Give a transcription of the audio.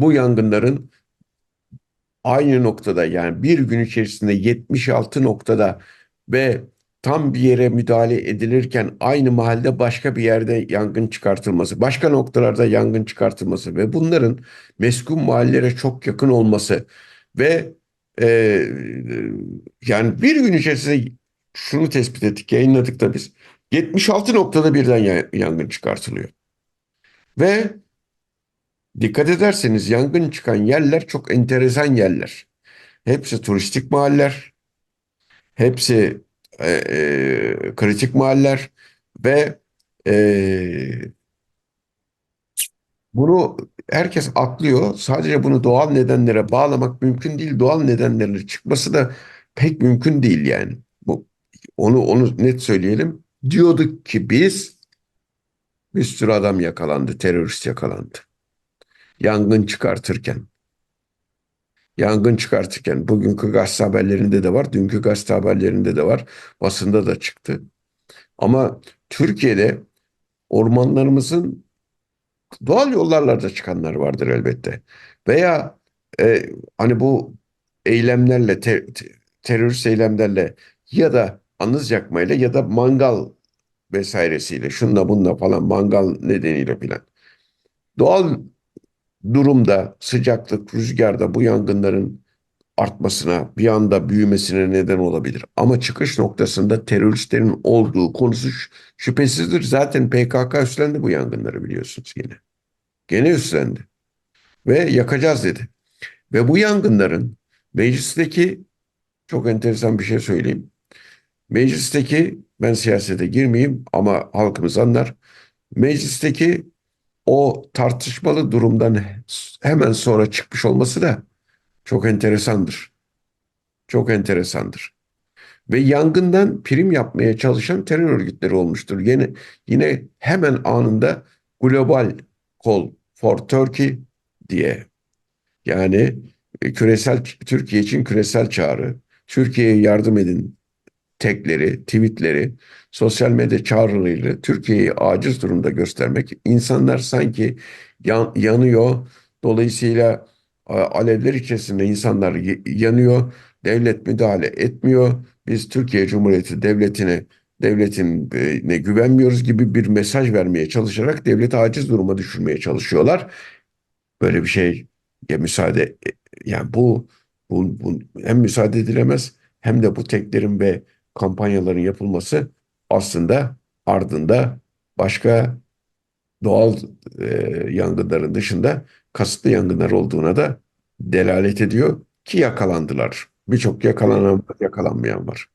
bu yangınların aynı noktada yani bir gün içerisinde 76 noktada ve tam bir yere müdahale edilirken aynı mahallede başka bir yerde yangın çıkartılması, başka noktalarda yangın çıkartılması ve bunların meskun mahallelere çok yakın olması ve e, yani bir gün içerisinde şunu tespit ettik, yayınladık da biz. 76 noktada birden ya- yangın çıkartılıyor. Ve dikkat ederseniz yangın çıkan yerler çok enteresan yerler. Hepsi turistik mahaller, hepsi e, e, kritik mahaller ve e, bunu herkes atlıyor. Sadece bunu doğal nedenlere bağlamak mümkün değil. Doğal nedenlerin çıkması da pek mümkün değil yani. Bu onu onu net söyleyelim. Diyorduk ki biz bir sürü adam yakalandı, terörist yakalandı. Yangın çıkartırken. Yangın çıkartırken bugünkü gazete haberlerinde de var, dünkü gazete haberlerinde de var, basında da çıktı. Ama Türkiye'de ormanlarımızın doğal yollarla da çıkanlar vardır elbette. Veya e, hani bu eylemlerle, te- te- terörist eylemlerle ya da anız yakmayla ya da mangal vesairesiyle, şunla bunla falan mangal nedeniyle filan. Doğal durumda sıcaklık, rüzgarda bu yangınların artmasına, bir anda büyümesine neden olabilir. Ama çıkış noktasında teröristlerin olduğu konusu şü- şüphesizdir. Zaten PKK üstlendi bu yangınları biliyorsunuz yine. Gene üstlendi. Ve yakacağız dedi. Ve bu yangınların meclisteki çok enteresan bir şey söyleyeyim. Meclisteki ben siyasete girmeyeyim ama halkımız anlar. Meclisteki o tartışmalı durumdan hemen sonra çıkmış olması da çok enteresandır. Çok enteresandır. Ve yangından prim yapmaya çalışan terör örgütleri olmuştur. Yine yine hemen anında Global Call for Turkey diye yani e, küresel Türkiye için küresel çağrı, Türkiye'ye yardım edin tekleri, tweetleri, sosyal medya çağrılarıyla Türkiye'yi aciz durumda göstermek. İnsanlar sanki yan- yanıyor. Dolayısıyla a- alevler içerisinde insanlar yanıyor. Devlet müdahale etmiyor. Biz Türkiye Cumhuriyeti devletine devletine güvenmiyoruz gibi bir mesaj vermeye çalışarak devleti aciz duruma düşürmeye çalışıyorlar. Böyle bir şey ya müsaade e, yani bu, bu, bu hem müsaade edilemez hem de bu teklerin ve kampanyaların yapılması aslında ardında başka doğal e, yangınların dışında kasıtlı yangınlar olduğuna da delalet ediyor ki yakalandılar. Birçok yakalanan yakalanmayan var.